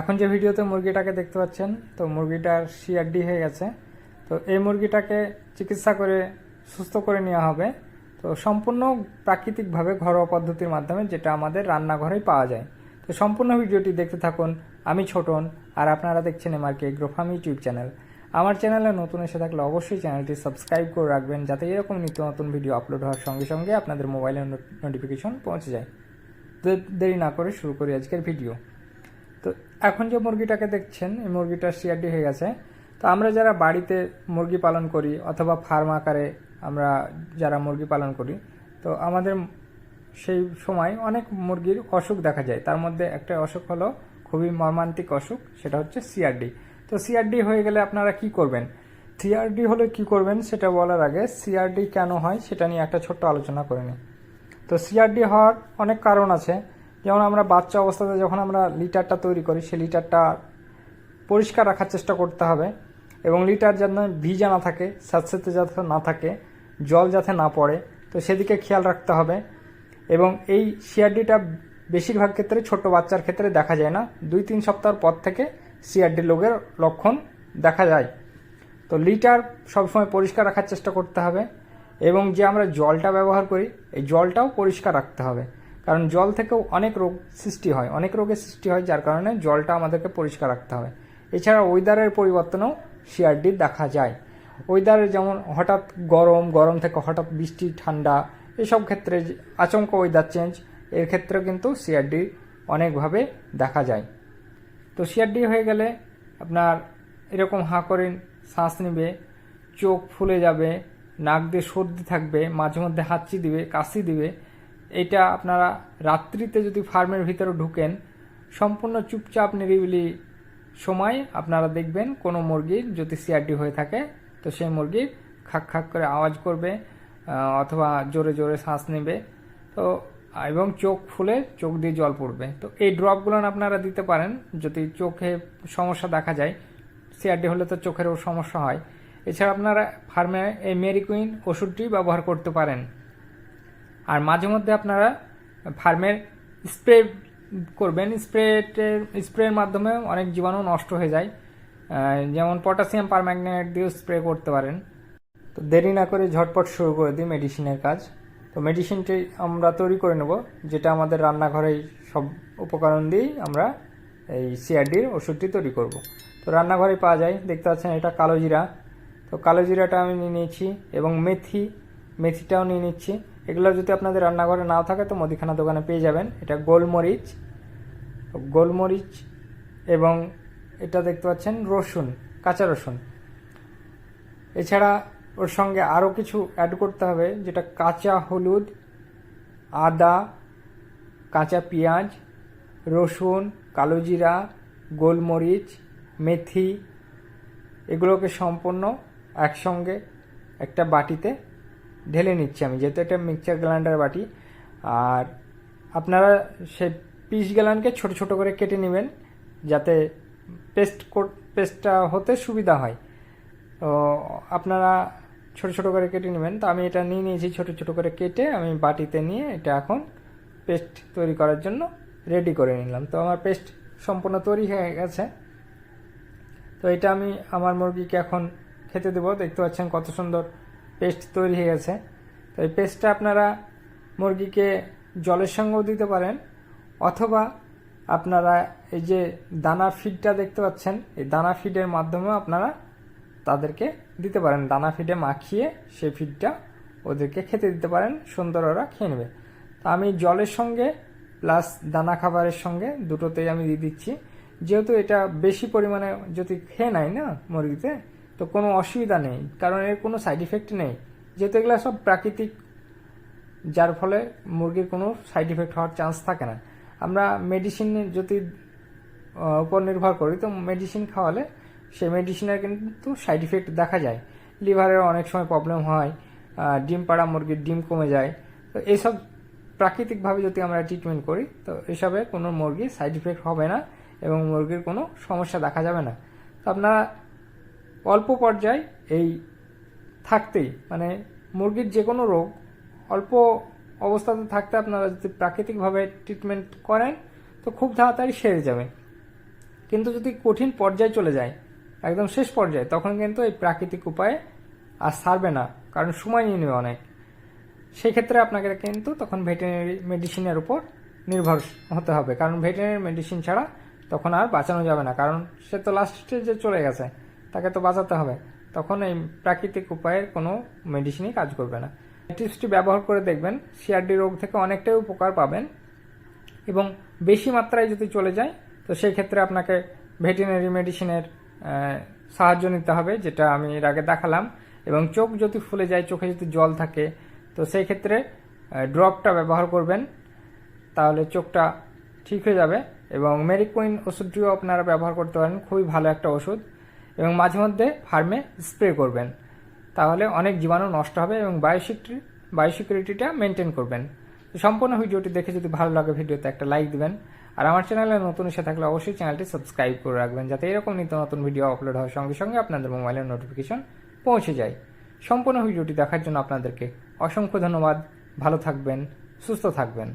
এখন যে ভিডিওতে মুরগিটাকে দেখতে পাচ্ছেন, তো মুরগিটার সিআরডি হয়ে গেছে। তো এই মুরগিটাকে চিকিৎসা করে, সুস্থ করে নেওয়া হবে। তো সম্পূর্ণ প্রাকৃতিকভাবে ঘরোয়া পদ্ধতির মাধ্যমে যেটা আমাদের রান্নাঘরেই পাওয়া যায়। তো সম্পূর্ণ ভিডিওটি দেখতে থাকুন। আমি ছোটন, আর আপনারা দেখছেন এমআরকে এগ্রোফার্ম ইউটিউব চ্যানেল। আমার চ্যানেলে নতুন এসে থাকলে অবশ্যই চ্যানেলটি সাবস্ক্রাইব করে রাখবেন, যাতে এরকম নিত্য নতুন ভিডিও আপলোড হওয়ার সঙ্গে সঙ্গে আপনাদের মোবাইলে নোটিফিকেশন পৌঁছে যায়। তো দেরি না করে শুরু করি আজকের ভিডিও। এখন যে মুরগিটাকে দেখছেন, এই মুরগিটার সিআরডি হয়ে গেছে। তো আমরা যারা বাড়িতে মুরগি পালন করি অথবা ফার্ম আকারে আমরা যারা মুরগি পালন করি, তো আমাদের সেই সময় অনেক মুরগির অসুখ দেখা যায়। তার মধ্যে একটা অসুখ হলো খুবই মর্মান্তিক অসুখ, সেটা হচ্ছে সিআরডি। তো সিআরডি হয়ে গেলে আপনারা কি করবেন? সিআরডি হলে কি করবেন সেটা বলার আগে সিআরডি কেন হয় সেটা নিয়ে একটা ছোট্ট আলোচনা করে নিই। তো সিআরডি হওয়ার অনেক কারণ আছে। যেমন আমরা বাচ্চা অবস্থাতে যখন আমরা লিটারটা তৈরি করি, সেই লিটারটা পরিষ্কার রাখার চেষ্টা করতে হবে এবং লিটার যাতে ভিজা না থাকে স্যাঁতস্যাঁতে যাতে না থাকে, জল যাতে না পড়ে, তো সেদিকে খেয়াল রাখতে হবে এবং এই সিআরডিটা বেশিরভাগ ক্ষেত্রে ছোট বাচ্চার ক্ষেত্রে দেখা যায় না। দুই তিন সপ্তাহ পর থেকে সিআরডি রোগের লক্ষণ দেখা যায়। তো লিটার সবসময় পরিষ্কার রাখার চেষ্টা করতে হবে এবং যে আমরা জলটা ব্যবহার করি, এই জলটাও পরিষ্কার রাখতে হবে। কারণ জল থেকেও অনেক রোগ সৃষ্টি হয়, অনেক রোগের সৃষ্টি হয় যার কারণে জলটা আমাদেরকে পরিষ্কার রাখতে হবে। এছাড়া ওয়েদারের পরিবর্তনেও সিআরডি দেখা যায়। ওয়েদারের যেমন হঠাৎ গরম গরম থেকে হঠাৎ বৃষ্টি, ঠান্ডা, এসব ক্ষেত্রে আচমকা ওয়েদার চেঞ্জ এর ক্ষেত্রেও কিন্তু সিআরডি অনেকভাবে দেখা যায়। তো সিআরডি হয়ে গেলে আপনার এরকম হাঁ করে শ্বাস নেবে, চোখ ফুলে যাবে, নাক দিয়ে সর্দি থাকবে, মাঝে মধ্যে হাঁচি দিবে, কাশি দিবে এটা আপনারা রাত্রিতে যদি ফার্মের ভিতরে ঢুকেন, সম্পূর্ণ চুপচাপ, নিরিবিলি সময় আপনারা দেখবেন কোনো মুরগির যদি সিআরডি হয়ে থাকে। তো সেই মুরগি খাক খাক করে আওয়াজ করবে অথবা জোরে জোরে শ্বাস নেবে। তো, এবং চোখ ফুলে চোখ দিয়ে জল পড়বে। তো এই ড্রপগুলো আপনারা দিতে পারেন। যদি চোখে সমস্যা দেখা যায়, সিআরডি হলে তো চোখেরও সমস্যা হয়। এছাড়া আপনারা ফার্মে এই মেরিকুইন ওষুধটি ব্যবহার করতে পারেন। আর মাঝে মধ্যে আপনারা ফার্মের স্প্রে করবেন। স্প্রেটের স্প্রের মাধ্যমে অনেক জীবাণু নষ্ট হয়ে যায়। যেমন পটাশিয়াম পারম্যাগনেট দিয়েও স্প্রে করতে পারেন। তো দেরি না করে ঝটপট শুরু করে দিই মেডিসিনের কাজ। তো মেডিসিনটি আমরা তৈরি করে নেব, যেটা আমাদের রান্নাঘরেই সব উপকরণ দিয়েই আমরা এই সিআরডির ওষুধটি তৈরি করব। তো রান্নাঘরে পাওয়া যায়, দেখতে পাচ্ছেন এটা কালো জিরা। তো কালো জিরাটা আমি নিয়ে নিয়েছি এবং মেথি, মেথিটাও নিয়ে নিচ্ছি। এগুলো যদি আপনাদের রান্নাঘরে নাও থাকে তো মুদিখানা দোকানে পেয়ে যাবেন। এটা গোলমরিচ গোলমরিচ এবং এটা দেখতে পাচ্ছেন রসুন, কাঁচা রসুন। এছাড়া ওর সঙ্গে আরও কিছু অ্যাড করতে হবে, যেটা কাঁচা হলুদ, আদা, কাঁচা পেঁয়াজ, রসুন, কালো জিরা, গোলমরিচ, মেথি, এগুলোকে সম্পূর্ণ একসঙ্গে একটা বাটিতে ঢেলে নিচ্ছি আমি, যেহেতু একটা মিক্সচার গ্রাইন্ডার বাটি। আর আপনারা সেই পিস গ্যালানকে ছোট ছোট করে কেটে নেবেন, যাতে পেস্ট পেস্টটা হতে সুবিধা হয়। তো আপনারা ছোট ছোট করে কেটে নেবেন। তো আমি এটা নিয়ে নিয়েছি ছোট ছোট করে কেটে আমি বাটিতে নিয়ে এটা এখন পেস্ট তৈরি করার জন্য রেডি করে নিলাম। তো আমার পেস্ট সম্পূর্ণ তৈরি হয়ে গেছে। তো এটা আমি আমার মুরগিকে এখন খেতে দেবো। দেখতে পাচ্ছেন কত সুন্দর পেস্ট তৈরি হয়ে গেছে। তো এই পেস্টটা আপনারা মুরগিকে জলের সঙ্গেও দিতে পারেন, অথবা আপনারা এই যে দানা ফিডটা দেখতে পাচ্ছেন, এই দানা ফিডের মাধ্যমেও আপনারা তাদেরকে দিতে পারেন। দানা ফিডে মাখিয়ে সেই ফিডটা ওদেরকে খেতে দিতে পারেন, সুন্দর ওরা খেয়ে নেবে। তা আমি জলের সঙ্গে প্লাস দানা খাবারের সঙ্গে দুটোতেই আমি দিয়ে দিচ্ছি। যেহেতু এটা বেশি পরিমাণে যদি খেয়ে নেয় না মুরগিতে তো কোনো অসুবিধা নেই, কারণ এর কোনো সাইড ইফেক্ট নেই। যেহেতু এগুলো সব প্রাকৃতিক, যার ফলে মুরগির কোনো সাইড ইফেক্ট হওয়ার চান্স থাকে না। আমরা মেডিসিন যদি উপর নির্ভর করি, তো মেডিসিন খাওয়ালে সেই মেডিসিনের কিন্তু সাইড ইফেক্ট দেখা যায়। লিভারের অনেক সময় প্রবলেম হয় ডিম পাড়া মুরগির ডিম কমে যায়। তো এইসব প্রাকৃতিকভাবে যদি আমরা ট্রিটমেন্ট করি, তো এসবে কোনো মুরগির সাইড ইফেক্ট হবে না এবং মুরগির কোনো সমস্যা দেখা যাবে না। তো আপনারা অল্প পর্যায়ে এই থাকতেই মানে মুরগির যে কোনো রোগ অল্প অবস্থাতে থাকতে আপনারা যদি প্রাকৃতিকভাবে ট্রিটমেন্ট করেন, তো খুব তাড়াতাড়ি সেরে যাবে। কিন্তু যদি কঠিন পর্যায়ে চলে যায়, একদম শেষ পর্যায়ে, তখন কিন্তু এই প্রাকৃতিক উপায়ে আর সারবে না, কারণ সময় নিয়ে নেবে অনেক। সেই ক্ষেত্রে আপনাকে কিন্তু তখন ভেটেরিনারি মেডিসিনের উপর নির্ভর হতে হবে, কারণ ভেটেরিনারি মেডিসিন ছাড়া তখন আর বাঁচানো যাবে না, কারণ সে তো লাস্ট স্টেজে চলে গেছে। তাকে তো বাঁচাতে হবে। তখন এই প্রাকৃতিক উপায়ের কোনো মেডিসিনই কাজ করবে না। টিপসটি ব্যবহার করে দেখবেন সিআরডি রোগ থেকে অনেকটাই উপকার পাবেন এবং বেশি মাত্রায় যদি চলে যায়, তো সেই ক্ষেত্রে আপনাকে ভেটেরিনারি মেডিসিনের সাহায্য নিতে হবে, যেটা আমি এর আগে দেখালাম। এবং চোখ যদি ফুলে যায়, চোখে যদি জল থাকে, তো সেই ক্ষেত্রে ড্রপটা ব্যবহার করবেন, তাহলে চোখটা ঠিক হয়ে যাবে। এবং মেরিকুইন ওষুধটিও আপনারা ব্যবহার করতে পারেন, খুবই ভালো একটা ওষুধ। এবং মাঝে মধ্যে ফার্মে স্প্রে করবেন। তাহলে অনেক জীবাণু নষ্ট হবে এবং বায়োসিকিউরিটি বায়োসিকিউরিটিটা মেনটেন করবেন। সম্পূর্ণ ভিডিওটি দেখে যদি ভালো লাগে ভিডিওতে একটা লাইক দেবেন। আর আমার চ্যানেলে নতুন এসে থাকলে অবশ্যই চ্যানেলটি সাবস্ক্রাইব করে রাখবেন, যাতে এরকম নিত্য নতুন ভিডিও আপলোড হওয়ার সঙ্গে সঙ্গে আপনাদের মোবাইলের নোটিফিকেশন পৌঁছে যায়। সম্পূর্ণ ভিডিওটি দেখার জন্য আপনাদেরকে অসংখ্য ধন্যবাদ। ভালো থাকবেন, সুস্থ থাকবেন।